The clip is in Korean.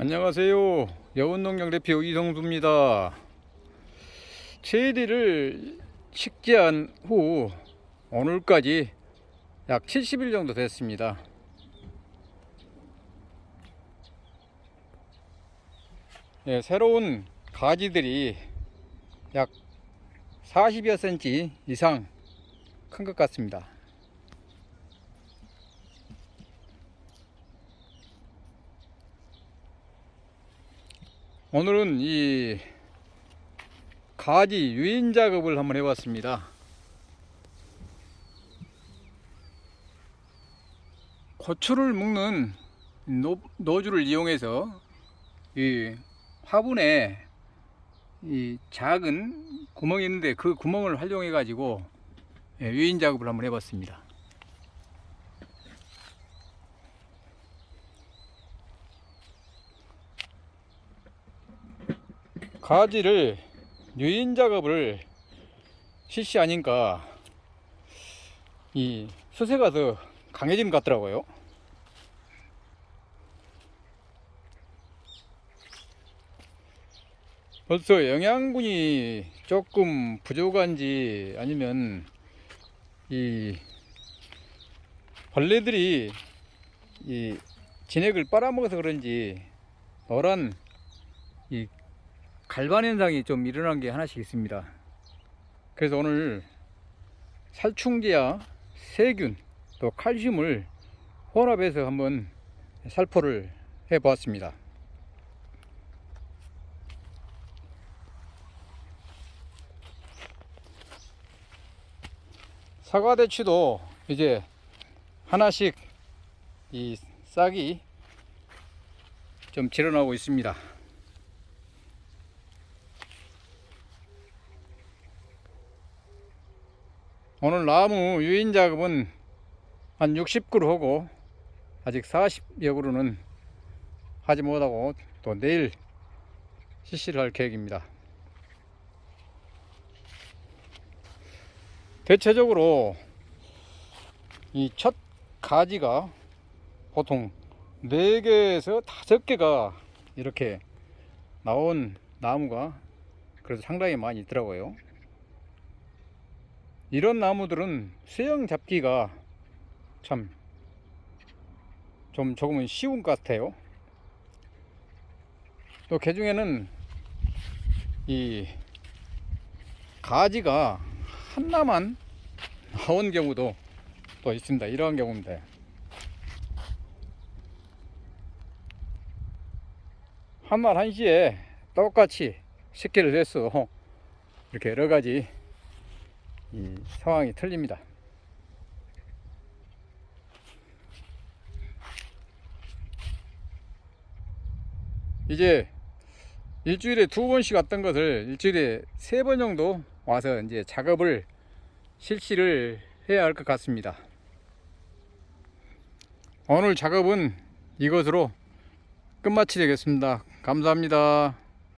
안녕하세요. 여운농장 대표 이성수입니다. 체리를 식재한 후 오늘까지 약 70일 정도 됐습니다. 예, 새로운 가지들이 약 40여 cm 이상 큰 것 같습니다. 오늘은 이 가지 유인 작업을 한번 해봤습니다. 고추를 묶는 노, 노즐을 이용해서 이 화분에 이 작은 구멍이 있는데 그 구멍을 활용해 가지고 예, 유인 작업을 한번 해봤습니다. 가지를 유인 작업을 실시하니까 이 수세가 더 강해진 것 같더라고요. 벌써 영양분이 조금 부족한지 아니면 이 벌레들이 이 진액을 빨아먹어서 그런지 노란 이 갈반 현상이 좀 일어난 게 하나씩 있습니다. 그래서 오늘 살충제와 세균 또 칼슘을 혼합해서 한번 살포를 해 보았습니다. 사과 대추도 이제 하나씩 이 싹이 좀 질어나오고 있습니다. 오늘 나무 유인 작업은 한 60그루 하고 아직 40여 그루는 하지 못하고 또 내일 실시를 할 계획입니다. 대체적으로 이 첫 가지가 보통 4개에서 5개가 이렇게 나온 나무가 그래서 상당히 많이 있더라고요. 이런 나무들은 수영 잡기가 참 좀 조금은 쉬운 것 같아요. 또 개 중에는 이 가지가 하나만 나온 경우도 또 있습니다. 이러한 경우인데 한날 한시에 똑같이 식기를 해서 이렇게 여러 가지 이 상황이 틀립니다. 이제 일주일에 두 번씩 왔던 것을 일주일에 세 번 정도 와서 이제 작업을 실시를 해야 할 것 같습니다. 오늘 작업은 이것으로 끝마치겠습니다. 감사합니다.